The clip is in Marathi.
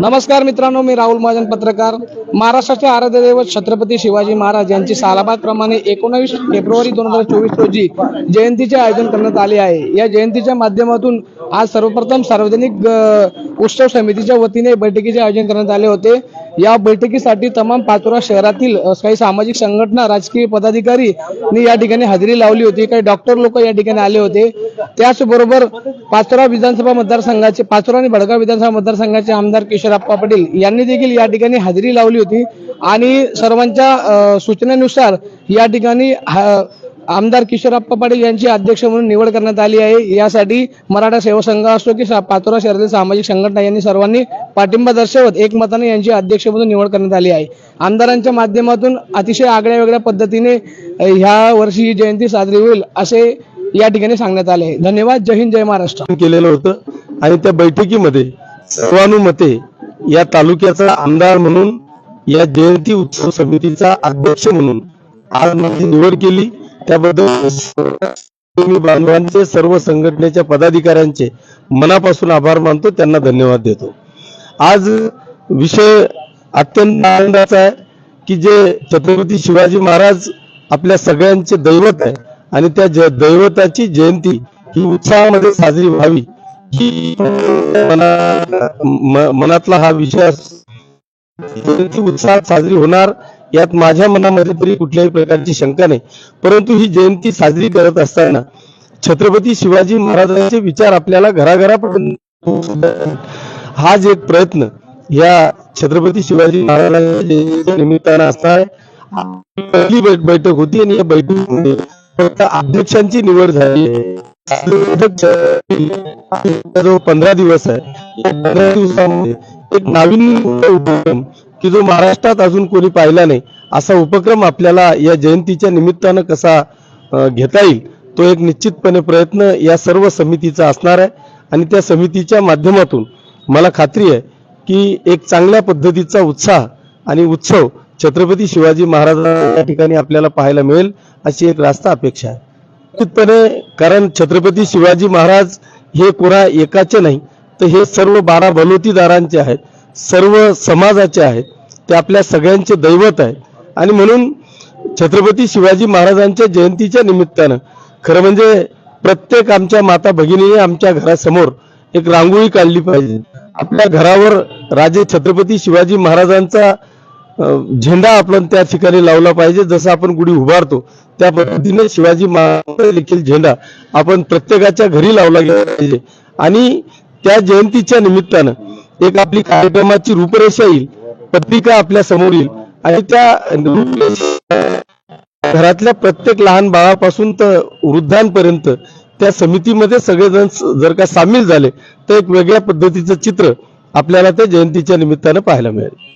नमस्कार मित्रांनो मी राहुल महाजन पत्रकार. महाराष्ट्राचे आराध्य दैवत छत्रपती शिवाजी महाराज यांची सालाबाद प्रमाणे एकोणावीस फेब्रुवारी दोन हजार चोवीस रोजी जयंतीचे आयोजन करण्यात आले आहे. या जयंतीच्या माध्यमातून आज सर्वप्रथम सार्वजनिक उत्सव समितीच्या वतीने बैठकीचे आयोजन करण्यात आले होते. या बैठकीसाठी तमाम पाचोरा शहरातील काही सामाजिक संघटना राजकीय पदाधिकारी या ठिकाणी हजेरी लावली होती. काही डॉक्टर लोक या ठिकाणी आले होते. त्याचबरोबर पाचोरा विधानसभा मतदारसंघाचे पाचोरा आणि भडगाव विधानसभा मतदारसंघाचे आमदार किशोरप्पा पाटील यांनी देखील या ठिकाणी हजेरी लावली होती. आणि सर्वांच्या सूचनेनुसार या ठिकाणी आमदार किशोरप्पा पाटील यांची अध्यक्ष म्हणून निवड करण्यात आली आहे. यासाठी मराठा सेवा संघ असतो की सा- पाचोरा शहरातील सामाजिक संघटना यांनी सर्वांनी पाठिंबा दर्शवत एकमताने यांची अध्यक्ष म्हणून निवड करण्यात आली आहे. आमदारांच्या माध्यमातून अतिशय आगळ्या वेगळ्या पद्धतीने ह्या वर्षी ही जयंती साजरी होईल असे या ठिकाणी सांगण्यात आले आहे. धन्यवाद. जय हिंद जय महाराष्ट्र. केलेलं होतं आणि त्या बैठकीमध्ये सर्वानुमते या तालुक्याचा आमदार म्हणून या जयंती उत्सव समितीचा अध्यक्ष म्हणून आज माझी निवड केली. त्याबद्दल मी बांधवांचे सर्व संघटनेच्या पदाधिकाऱ्यांचे मनापासून आभार मानतो त्यांना धन्यवाद देतो. आज विषय अत्यंत आनंदाचा आहे की जे छत्रपती शिवाजी महाराज आपल्या सगळ्यांचे दैवत आहे आणि त्या ज- दैवताची जयंती ही उत्साहामध्ये साजरी व्हावी ही मना- म- मनातला हा विषय उत्साहात साजरी होणार यात माझ्या मनामध्ये तरी कुठल्याही प्रकारची शंका नाही. परंतु ही जयंती साजरी करत असताना छत्रपती शिवाजी महाराजांचे विचार आपल्याला घराघरापर्यंत पोहोचवतात. हाच एक प्रयत्न या छत्रपती शिवाजी महाराजांच्या निमित्तानं असणार आहे. पहिली बैठक होती आणि या बैठकीमध्ये फक्त अध्यक्षांची निवड झाली आहे. जो पंधरा दिवस आहे पंधरा दिवसामध्ये एक नाविन्य उपक्रम की जो महाराष्ट्रात अजून कोणी पाहिला नाही असा उपक्रम आपल्याला या जयंतीच्या निमित्तानं कसा घेता येईल तो एक निश्चितपणे प्रयत्न या सर्व समितीचा असणार आहे. आणि त्या समितीच्या माध्यमातून मला खात्री आहे की एक चांगल्या पद्धतीचा उत्साह आणि उत्सव छत्रपती शिवाजी महाराजांच्या या ठिकाणी आपल्याला पाहायला मिळेल अशी एक रास्ता अपेक्षा आहे. निश्चितपणे कारण छत्रपती शिवाजी महाराज हे कोणा एकाचे नाही तर हे सर्व बारा बलोतीदारांचे आहेत सर्व समाजाचे आहेत ते आपल्या सगळ्यांचे दैवत आहेत. आणि म्हणून छत्रपती शिवाजी महाराजांच्या जयंतीच्या निमित्तानं खरं म्हणजे प्रत्येक आमच्या माता भगिनीने आमच्या घरासमोर एक रांगोळी काढली पाहिजे. आपल्या घरावर राजे छत्रपती शिवाजी महाराजांचा झेंडा आपण त्या ठिकाणी लावला पाहिजे. जसं आपण गुढी उभारतो त्या पद्धतीने शिवाजी महाराज देखील झेंडा आपण प्रत्येकाच्या घरी लावला गेला पाहिजे. आणि त्या जयंतीच्या निमित्तानं एक आपली कार्यक्रमाची रूपरेषा येईल पत्रिका आपल्यासमोर येईल आणि त्या घरातल्या प्रत्येक लहान बाळापासून तर वृद्धांपर्यंत त्या समितीमध्ये सगळेजण जर का सामील झाले तर एक वेगळ्या पद्धतीचं चित्र आपल्याला त्या जयंतीच्या निमित्तानं पाहायला मिळेल.